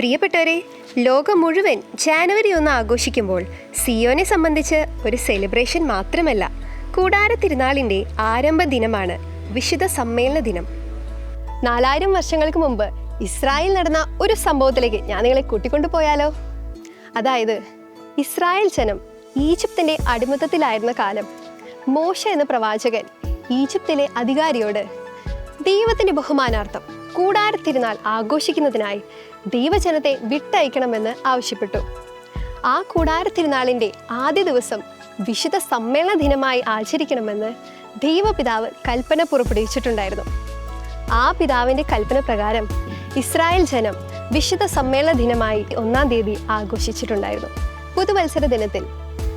പ്രിയപ്പെട്ടവരെ ലോകം മുഴുവൻ ജാനുവരി ഒന്ന് ആഘോഷിക്കുമ്പോൾ സിയോനെ സംബന്ധിച്ച് ഒരു സെലിബ്രേഷൻ മാത്രമല്ല കൂടാര തിരുനാളിന്റെ ആരംഭ ദിനമാണ് വിശുദ്ധ സമ്മേളന ദിനം. നാലായിരം വർഷങ്ങൾക്ക് മുമ്പ് ഇസ്രായേൽ നടന്ന ഒരു സംഭവത്തിലേക്ക് ഞാൻ നിങ്ങളെ കൂട്ടിക്കൊണ്ടു പോയാലോ? അതായത് ഇസ്രായേൽ ജനം ഈജിപ്തിന്റെ അടിമത്തത്തിലായിരുന്ന കാലം മോശ എന്ന പ്രവാചകൻ ഈജിപ്തിലെ അധികാരിയോട് ദൈവത്തിന്റെ ബഹുമാനാർത്ഥം കൂടാര തിരുനാൾ ആഘോഷിക്കുന്നതിനായി ദൈവജനത്തെ വിട്ടയക്കണമെന്ന് ആവശ്യപ്പെട്ടു. ആ കൂടാര തിരുനാളിന്റെ ആദ്യ ദിവസം വിശുദ്ധ സമ്മേളന ദിനമായി ആചരിക്കണമെന്ന് ദൈവപിതാവ് കൽപ്പന പുറപ്പെടുവിച്ചിട്ടുണ്ടായിരുന്നു. ആ പിതാവിന്റെ കൽപ്പന പ്രകാരം ഇസ്രായേൽ ജനം വിശുദ്ധ സമ്മേളന ദിനമായി ഒന്നാം തീയതി ആഘോഷിച്ചിട്ടുണ്ടായിരുന്നു. പുതുവത്സര ദിനത്തിൽ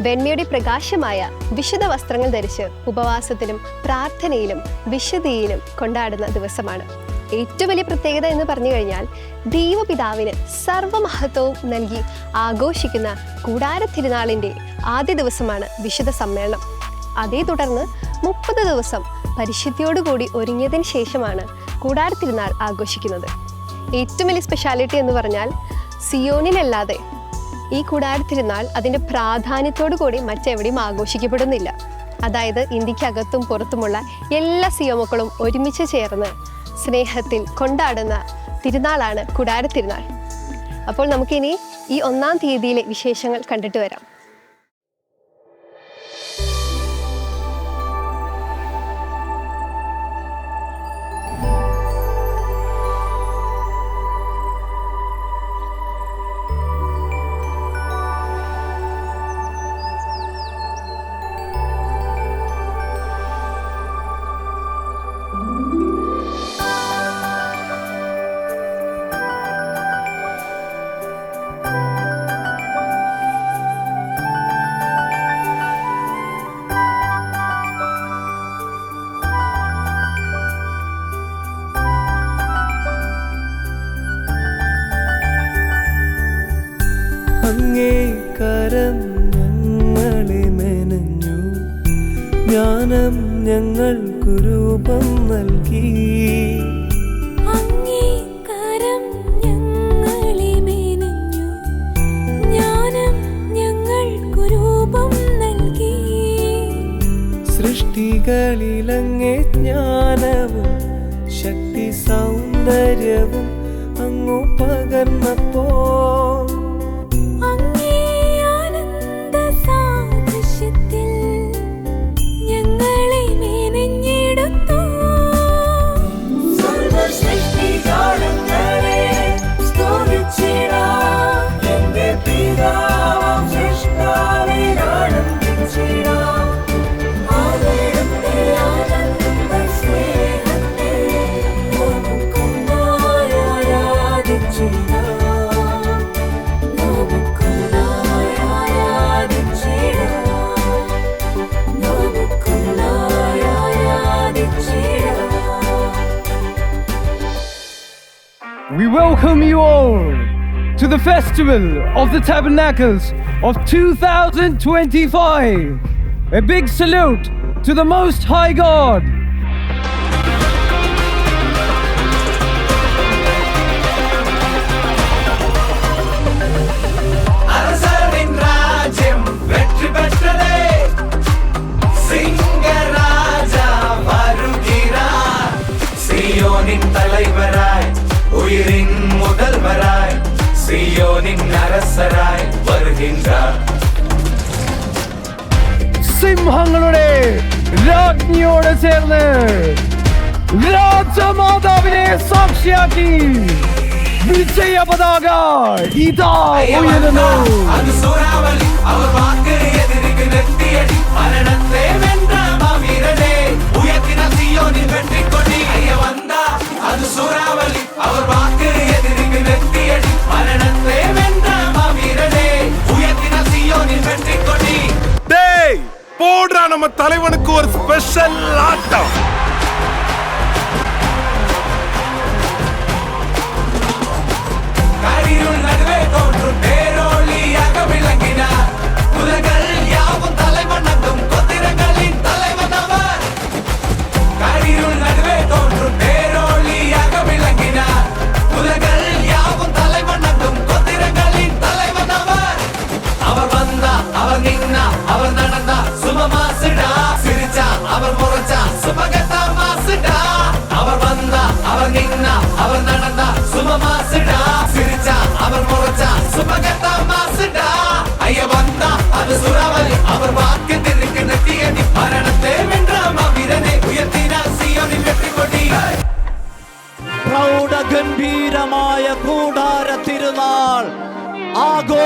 വെണ്മയുടെ പ്രകാശമായ വിശുദ്ധ വസ്ത്രങ്ങൾ ധരിച്ച് ഉപവാസത്തിലും പ്രാർത്ഥനയിലും വിശുദ്ധിയിലും കൊണ്ടാടുന്ന ദിവസമാണ്. ഏറ്റവും വലിയ പ്രത്യേകത എന്ന് പറഞ്ഞു കഴിഞ്ഞാൽ ദൈവപിതാവിന് സർവമഹത്വവും നൽകി ആഘോഷിക്കുന്ന കൂടാര തിരുനാളിന്റെ ആദ്യ ദിവസമാണ് വിശുദ്ധ സമ്മേളനം. അതേ തുടർന്ന് മുപ്പത് ദിവസം പരിശുദ്ധിയോടുകൂടി ഒരുങ്ങിയതിന് ശേഷമാണ് കൂടാര തിരുനാൾ ആഘോഷിക്കുന്നത്. ഏറ്റവും വലിയ സ്പെഷ്യാലിറ്റി എന്ന് പറഞ്ഞാൽ സിയോണിലല്ലാതെ ഈ കൂടാര തിരുനാൾ അതിന്റെ പ്രാധാന്യത്തോടു കൂടി മറ്റെവിടെയും ആഘോഷിക്കപ്പെടുന്നില്ല. അതായത് ഇന്ത്യക്കകത്തും പുറത്തുമുള്ള എല്ലാ സിയോ മക്കളും ഒരുമിച്ച് ചേർന്ന് സ്നേഹത്തിൽ കൊണ്ടാടുന്ന തിരുനാളാണ് കുടാര തിരുനാൾ അപ്പോൾ നമുക്കിനി ഈ ഒന്നാം തീയതിയിലെ വിശേഷങ്ങൾ കണ്ടിട്ട് വരാം. ഞങ്ങൾക്കു രൂപം നൽകി. We welcome you all to the festival of the tabernacles of 2025. A big salute to the Most High God. സിംഹങ്ങളുടെ രാജ്ഞിയോട് ചേർന്ന് രാജമാതാവിനെ സാക്ഷിയാക്കി വിജയ പതാക ഇതാ ഉയരുന്നു. അത് സൂറാവലി. അവർ വാക്കറി എതിരിക്ക് മരണത്തെ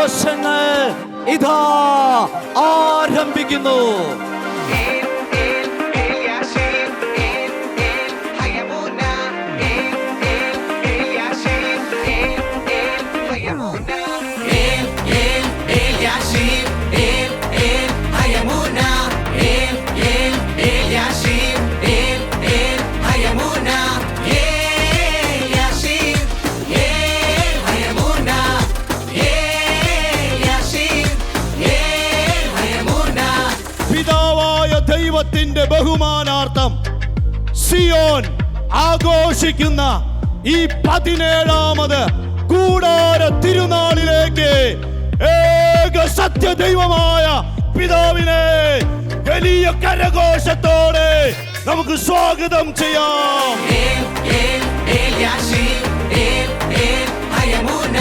ആഘോഷങ്ങൾ ഇതാ ആരംഭിക്കുന്നു. ബഹുമാനാർത്ഥം സിയോൻ ആഘോഷിക്കുന്ന ഈ പതിനേഴാമത് കൂടാര തിരുനാളിലേക്ക് ഏക സത്യ ദൈവമായ പിതാവിനെ വലിയ കരഘോഷത്തോടെ നമുക്ക് സ്വാഗതം ചെയ്യാം. യുഗങ്ങൾ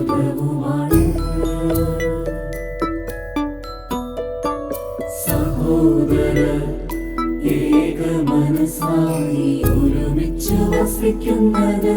സന്തോഷപ്രദവുമാണ് സഹോദര ഏക മനസ്സായി ഒരുമിച്ചു വസിക്കുന്നത്.